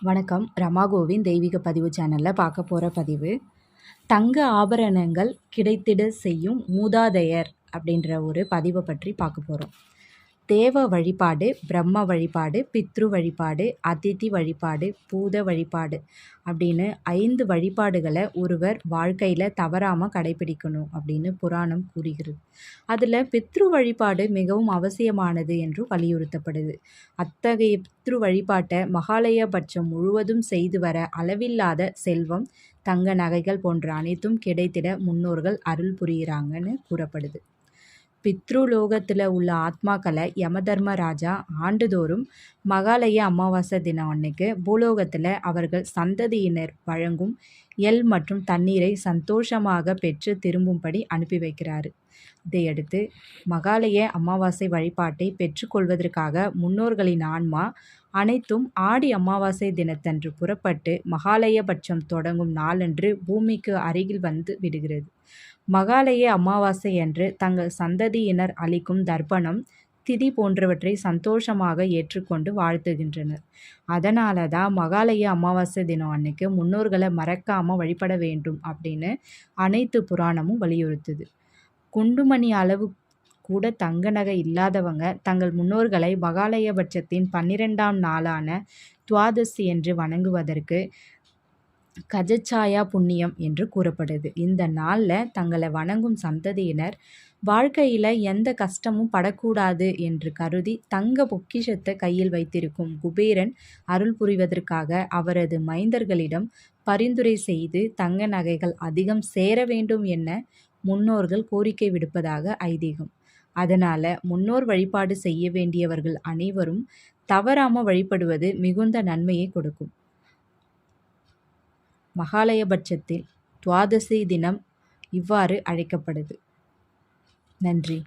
வணக்கம். ரமாகோவின் தெய்வீக பதிவு சேனலில் பார்க்க போகிற பதிவு தங்க ஆபரணங்கள் கிடைத்திட செய்யும் மூதாதையர் அப்படின்ற ஒரு பதிவை பற்றி பார்க்க போகிறோம் தேவ வழிபாடு பிரம்ம வழிபாடு பித்ரு வழிபாடு அதிதி வழிபாடு பூத வழிபாடு அப்படின்னு ஐந்து வழிபாடுகளை ஒருவர் வாழ்க்கையில் தவறாமல் கடைபிடிக்கணும் அப்படின்னு புராணம் கூறுகிறது. அதில் பித்ரு வழிபாடு மிகவும் அவசியமானது என்று வலியுறுத்தப்படுது. அத்தகைய பித்ரு வழிபாட்டை மகாலயபட்சம் முழுவதும் செய்து வர அளவில்லாத செல்வம் தங்க நகைகள் போன்ற அனைத்தும் கிடைத்திட முன்னோர்கள் அருள் புரிகிறாங்கன்னு கூறப்படுது. பித்ருலோகத்தில் உள்ள ஆத்மாக்களை யமதர்மராஜா ஆண்டுதோறும் மகாலய அமாவாசை தினம் அன்னைக்கு பூலோகத்தில் அவர்கள் சந்ததியினர் வழங்கும் எல் மற்றும் தண்ணீரை சந்தோஷமாக பெற்று திரும்பும்படி அனுப்பி வைக்கிறார். இதையடுத்து மகாலய அமாவாசை வழிபாட்டை பெற்றுக்கொள்வதற்காக முன்னோர்களின் ஆன்மா அனைத்தும் ஆடி அமாவாசை தினத்தன்று புறப்பட்டு மகாலயபட்சம் தொடங்கும் நாளன்று பூமிக்கு அருகில் வந்து விடுகிறது. மகாலய அமாவாசை அன்று தங்கள் சந்ததியினர் அளிக்கும் தர்ப்பணம் திதி போன்றவற்றை சந்தோஷமாக ஏற்றுக்கொண்டு வாழ்த்துகின்றனர். அதனால தான் மகாலய அமாவாசை தினம் அன்னைக்கு முன்னோர்களை மறக்காமல் வழிபட வேண்டும் அப்படின்னு அனைத்து புராணமும் வலியுறுத்துது. குண்டுமணி அளவு கூட தங்க நகை இல்லாதவங்க தங்கள் முன்னோர்களை மகாலயபட்சத்தின் பன்னிரெண்டாம் நாளான துவாதசி என்று வணங்குவதற்கு கஜச்சாயா புண்ணியம் என்று கூறப்படுது. இந்த நாளில் தங்களை வணங்கும் சந்ததியினர் வாழ்க்கையில் எந்த கஷ்டமும் படக்கூடாது என்று கருதி தங்க பொக்கிஷத்தை கையில் வைத்திருக்கும் குபேரன் அருள் புரிவதற்காக அவரது மைந்தர்களிடம் பரிந்துரை செய்து தங்க நகைகள் அதிகம் சேர வேண்டும் என முன்னோர்கள் கோரிக்கை விடுப்பதாக ஐதீகம். அதனால் முன்னோர் வழிபாடு செய்ய வேண்டியவர்கள் அனைவரும் தவறாமல் வழிபடுவது மிகுந்த நன்மையை கொடுக்கும். மகாலயபட்சத்தில் துவாதசி தினம் இவ்வாறு அழைக்கப்படுது. நன்றி.